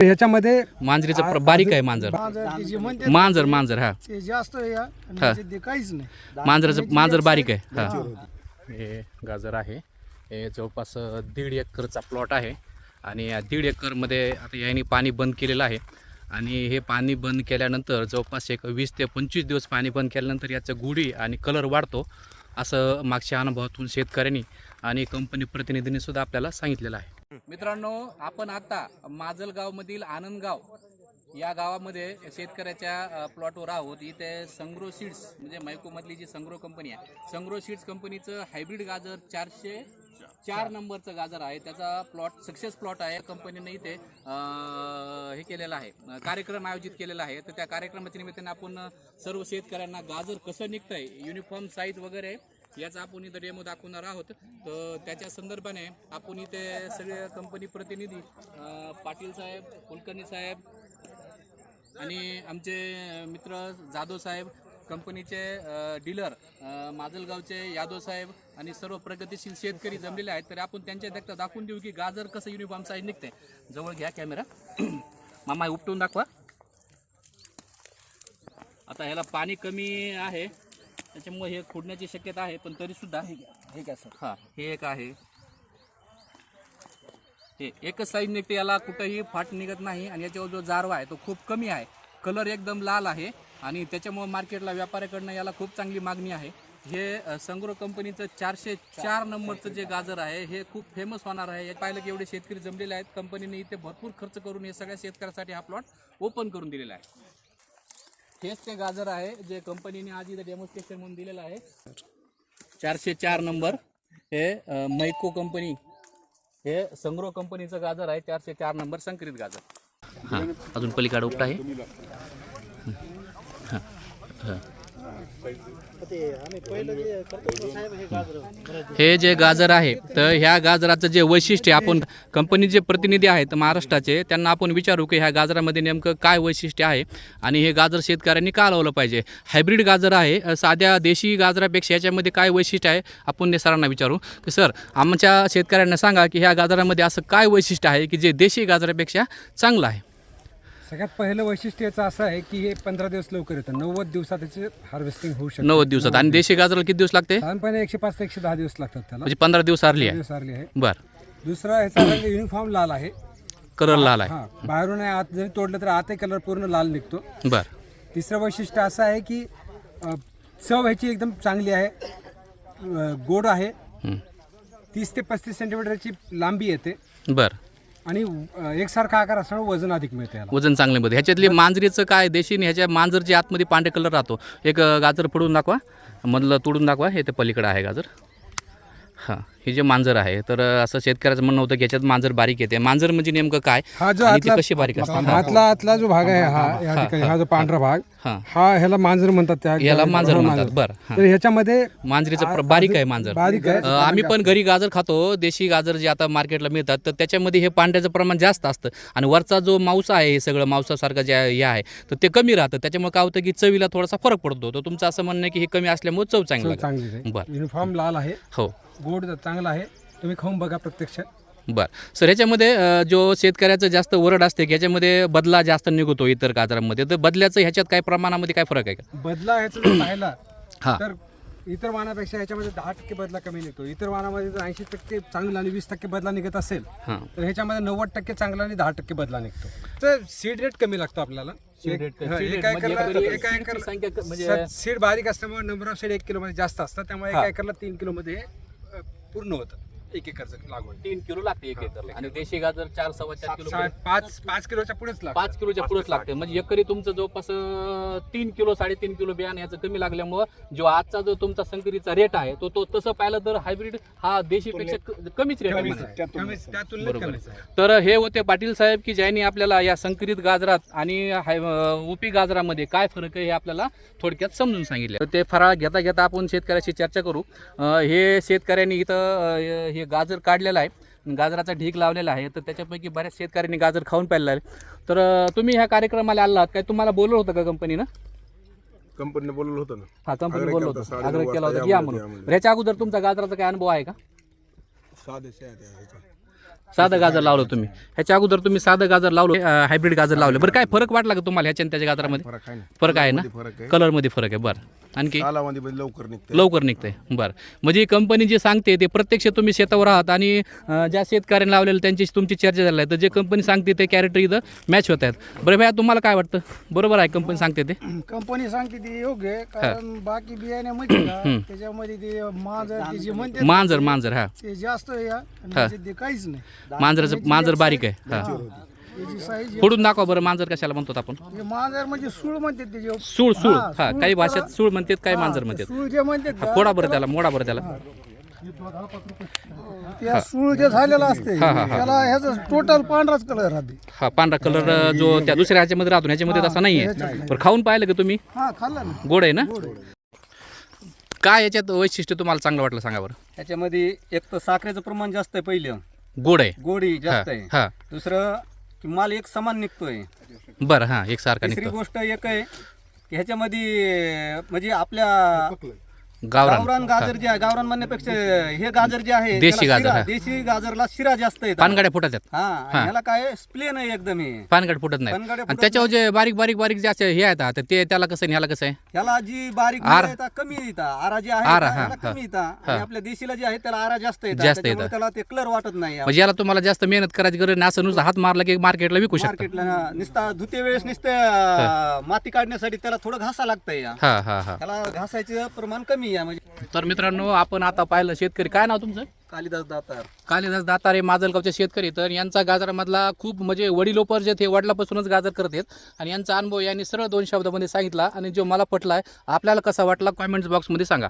ह्याच्यामध्ये मांजरीचं प्र- बारीक आहे मांजर. मांजर ते जे म्हणते मांजर मांजर हा. ते जास्त आहे या आणि हा. त्याच्यात ते काहीच नाही. मांजराचं मांजर बारीक आहे. हा. हे गाजर आहे. हे जवळपास अ, दीड एकरचा प्लॉट आहे. आणि या दीड एकरमध्ये आता यांनी पाणी बंद केलेलं आहे. आणि हे पाणी बंद केल्यानंतर जवळपास एक वीस ते पंचवीस दिवस पाणी बंद केल्यानंतर याचं गुढी आणि कलर वाढतो असं मागच्या अनुभवातून शेतकऱ्यांनी आणि कंपनी प्रतिनिधींनी सुद्धा आपल्याला सांगितलेलं आहे. मित्रांनो आपण आता माजलगावमधील आनंदगाव या गावामध्ये शेतकऱ्याच्या प्लॉटवर आहोत. इथे संग्रो सीड्स म्हणजे मैकोमधली जी संग्रो कंपनी आहे संग्रो सीड्स कंपनीचं हायब्रिड गाजर चारशे चार नंबरचं गाजर आहे. त्याचा प्लॉट सक्सेस प्लॉट आहे. कंपनीने इथे हे केलेलं आहे. कार्यक्रम आयोजित केलेला आहे. तर त्या कार्यक्रमाच्या निमित्ताने आपण सर्व शेतकऱ्यांना गाजर कसं निघतंय युनिफॉर्म साईज वगैरे याचा आपण इथं डेमो दाखवणार आहोत. तर त्याच्या संदर्भाने आपण इथे सगळे कंपनी प्रतिनिधी पाटील साहेब कुलकर्णी साहेब आणि आमचे मित्र जाधव साहेब कंपनीचे डीलर माजलगावचे यादव साहेब आणि सर्व प्रगतीशील शेतकरी जमलेले आहेत. तर आपण त्यांच्या देखता दाखवून देऊ की गाजर कसं युनिफॉर्म साईज निघते. जवळ घ्या कॅमेरा मामा हे उपटून दाखवा. आता ह्याला पाणी कमी आहे. त्याच्यामुळे हे खोडण्याची शक्यता आहे पण तरी सुद्धा हे काय सर. हां हे एक आहे. हे एकच साईज निघते याला कुठंही फाट निघत नाही आणि याच्यावर जो जारवा आहे तो खूप कमी आहे. कलर एकदम लाल आहे आणि त्याच्यामुळे मार्केटला व्यापाऱ्याकडनं याला खूप चांगली मागणी आहे. हे अ, संग्रो कंपनीचं चारशे चार नंबरचं जे गाजर आहे हे खूप फेमस होणार आहे. हे पाहिलं की एवढे शेतकरी जमलेले आहेत. कंपनीने इथे भरपूर खर्च करून हे सगळ्या शेतकऱ्यासाठी हा प्लॉट ओपन करून दिलेला आहे. हेच ते गाजर आहे जे कंपनीने आज इथं डेमोन्स्ट्रेशन म्हणून दिलेलं आहे. चारशे चार नंबर हे मैको कंपनी हे संग्रो कंपनीचं गाजर आहे चारशे चार नंबर संकरित गाजर. हां अजून पलीकडे उपटा आहे. हां हां. हे जे गाजर आहे तर ह्या गाजराचं जे वैशिष्ट्य आपण कंपनीचे प्रतिनिधी आहेत महाराष्ट्राचे त्यांना आपण विचारू की ह्या गाजरामध्ये नेमकं काय वैशिष्ट्य आहे आणि हे गाजर शेतकऱ्यांनी का लावलं पाहिजे? हायब्रिड गाजर आहे साध्या देशी गाजरापेक्षा याच्यामध्ये काय वैशिष्ट्य आहे? आपण सरांना विचारू. की सर आमच्या शेतकऱ्यांना सांगा की ह्या गाजरामध्ये असं काय वैशिष्ट्य आहे की जे देशी गाजरापेक्षा चांगलं आहे? सगळ्यात पहिलं वैशिष्ट्य याचं असं आहे की हे पंधरा दिवस लवकर येतं. नव्वद दिवसात त्याचे हार्वेस्टिंग होऊ शकते. नव्वद दिवसात. आणि देशी गाजराला किती दिवस लागते? साधारणपणे एकशे पाच ते एकशे दहा दिवस लागतात त्याला. म्हणजे पंधरा दिवस आरली आहे. दिवस आरली आहे. बरं. दुसरा ह्याचा रंग युनिफॉर्म लाल आहे. कलर लाल आहे. हा बाहेरून आहे, आत जरी तोडलं तर आतही कलर पूर्ण लाल निघतो. बरं. तिसरं वैशिष्ट्य असं आहे की अ, चव ह्याची एकदम चांगली आहे. अ, गोड आहे. हं. तीस ते पस्तीस सेंटीमीटरची लांबी येते. बरं. आणि एकसारखा आकार असल्यामुळे वजन अधिक मिळते याला. वजन चांगले मध्ये ह्याच्यातली मांजरीचं काय देशी आणि ह्याच्या मांजरच्या आतमध्ये पांढरे कलर राहतो एक अं, गाजर फोडून दाखवा मधलं तोडून दाखवा हे ते पलीकडे आहे गाजर. हां. हे जे मांजर आहे तर असं शेतकऱ्याचं म्हणणं होतं की याच्यात मांजर बारीक येते. मांजर म्हणजे नेमकं काय? हा जो आणि ती आतला कशी बारीक असते? आतला आतला जो भाग आहे हा या ठिकाणी हा जो पांढरा भाग हां. हा ह्याला मांजर म्हणतात त्या याला मांजर म्हणतात. बरं हां. तर ह्याच्यामध्ये मांजरीचं प्र- बारीक आहे मांजर. बारीक आहे. अं, आम्ही पण घरी गाजर खातो. देशी गाजर जे आता मार्केटला मिळतात तर त्याच्यामध्ये हे पांढऱ्याचं प्रमाण जास्त असतं. आणि वरचा जो मांस आहे हे सगळं मांसासारखं जे हे आहे तर ते कमी राहतं. त्याच्यामुळे काय होतं की चवीला थोडासा फरक पडतो. तर तुमचं असं म्हणणं आहे की हे कमी असल्यामुळे चव चांगली लागते. चांगली आहे. बरं. युनिफॉर्म लाल आहे. हो. गोड चांगला आहे. तुम्ही खाऊन बघा प्रत्यक्ष. बर. सर ह्याच्यामध्ये अ, जो शेतकऱ्याचं जास्त वरड असते की ह्याच्यामध्ये बदला जास्त निघतो इतर गाजरांमध्ये तर बदल्याचं ह्याच्यात काय प्रमाणामध्ये काय फरक आहे का? बदला ह्याचा जर पाहिला हा. तर इतर वाहनापेक्षा ह्याच्यामध्ये दहा टक्के बदला कमी निघतो. इतर वाहनामध्ये जर ऐंशी टक्के चांगला आणि वीस टक्के बदला निघत असेल हां. तर ह्याच्यामध्ये नव्वद टक्के चांगला आणि दहा टक्के बदला निघतो. तर सीड रेट कमी लागतो आपल्याला. हा, seed rate एका म्हणजे एकरला- एका संख्या क- म्हणजे- सीड बारीक असल्यामुळे नंबर ऑफ सीड एक किलो मध्ये जास्त असतात. त्यामुळे एका एकरला तीन किलो मध्ये पूर्ण होतं एक एकरचं लागवड. तीन किलो लागते एक एकरला आणि देशी गाजर चार सव्वा चार किलो पाच पाच किलोच्या पुढेच लागतं. पाच किलोच्या पुढेच लागते. म्हणजे एकरी तुमचं जवळपास अं, तीन किलो साडेतीन किलो बियाणं याचं कमी लागल्यामुळं जो आजचा जो तुमचा संकरीचा रेट आहे तो तो तसं पाहिलं तर हायब्रिड हा देशीपेक्षा क- कमीच रेट आहे. कमीच त्या तुलनेत बरोबर. कमीच आहे. तर हे होते पाटील साहेब की ज्यांनी आपल्याला या संकरित गाजरात आणि हाय अं, उपी गाजरामध्ये काय फरक आहे हे आपल्याला थोडक्यात समजून सांगितले. तर ते फराळ घेता घेता आपण शेतकऱ्याशी चर्चा करू. अं, हे शेतकऱ्यांनी इथं अं, हे गाजर काढलेलं आहे. गाजराचा ढीक लावलेला आहे. तर त्याच्यापैकी बऱ्याच शेतकऱ्यांनी गाजर खाऊन पाहिलेलं आहे तर तुम्ही ह्या कार्यक्रमाला आलात काय तुम्हाला बोलवलं होतं का कंपनीनं? कंपनीने बोलवलं होतं ना. हा कंपनी बोललो केला होतं. आग्रह केला होता या म्हणून ह्याच्या अगोदर तुमचा गाजराचा काय अनुभव आहे का? साधे गाजर लावलं तुम्ही. ह्याच्या अगोदर तुम्ही साधं गाजर लावलं हायब्रिड गाजर लावलं. बरं काय फरक वाटला का तुम्हाला ह्याच्या आणि त्याच्या गाजरामध्ये? फरक आहे ना. कलरमध्ये फरक आहे. बरं. आणखी? कालावधी मध्ये लवकर निघते लवकर निघतंय. बरं. म्हणजे कंपनी जे सांगते ते प्रत्यक्ष तुम्ही शेतावर आहात आणि अं, ज्या शेतकऱ्यांनी लावलेलं त्यांची तुमची चर्चा झाली आहे तर जे कंपनी सांगते ते कॅरेक्टर इथं मॅच होत आहेत. बरं भैया तुम्हाला काय वाटतं? बरोबर आहे कंपनी सांगते ते. कंपनी सांगते ती योग्य आहे कारण बाकी का? त्याच्यामध्ये ते मांजर ते जे म्हणते मांजर मांजर हा. ते जास्त आहे आणि त्याच्यात ते काहीच नाही. मांजराचं मांजर बारीक आहे. हा. फोडून दाखवा बरं मांजर कशाला म्हणतो आपण. मांजर म्हणजे सूळ म्हणते त्याचे सूळ सूळ. हा, काही भाषेत सूळ म्हणतात काही मांजर हा, म्हणतात. सूळ जे म्हणतात हा, का, फोडा बरं त्याला मोडा बरं त्याला. त्या सूळ जे झालेलं असते हा, हा, हा. त्याला ह्याचा टोटल पांढराच कलर राहते. हा पांढरा कलर जो त्या दुसऱ्या ह्याच्यामध्ये राहतो ह्याच्यामध्ये तसा नाहीये. बरं खाऊन पाहिलं का तुम्ही? हा खाल्ला ना. गोड आहे ना? काय याच्यात वैशिष्ट्य तुम्हाला चांगलं वाटलं सांगा बरं? ह्याच्यामध्ये एक तर साखरेचं प्रमाण जास्त आहे पहिलं. गोड आहे. गोडी जास्त आहे. हा. दुसरं की माल एक समान निघतोय. बरं हा एक सारखा गोष्ट एक आहे की ह्याच्यामध्ये म्हणजे आपल्या गावरान. गावरान गाजर जे आहे गावरान म्हणण्यापेक्षा हे गाजर जे आहे देशी त्याला गाजर, शिरा- हा. देशी गाजरला शिरा जास्त येतात पानगाड्या फुटत आहेत. हा आणि ह्याला काय स्प्लेन आहे एकदम हे. पानगड फुटत नाही. पानगड्या आणि फुटत त्याच्यावर जे बारीक बारीक बारीक जे असे हे आहेत आता ते त्याला कसं आहे आणि ह्याला कसं आहे? ह्याला जी बारीक आर. येतात कमी येतात. आरा जे आहे आरा, हा, ह्याला हा. कमी येतात. आणि आपल्या देशीला जे आहे त्याला आरा जास्त येतात. जास्त त्याच्यामुळे येतात. त्याला ते कलर वाटत नाही. म्हणजे याला तुम्हाला जास्त मेहनत करायची गरज नाही असं नुसतं हात मारला की मार्केटला विकू शकता. मार्केटला नुसता धुते वेळेस नुसते माती काढण्यासाठी त्याला थोडं घासा लागतंय या हा हा हा. त्याला घासायचं प्रमाण कमी आहे म्हणजे तर मित्रांनो आपण आता पाहिलं शेतकरी. काय नाव तुमचं? कालिदास दातार. कालिदास दातारे माजलगावचे शेतकरी तर यांचा गाजरामधला खूप म्हणजे वडिलोपर जे ते वडिलापासूनच गाजर करत आहेत. आणि यांचा अनुभव यांनी सरळ दोन शब्दामध्ये सांगितला. आणि जो मला पटला आहे आपल्याला कसा वाटला कॉमेंट्स बॉक्समध्ये सांगा.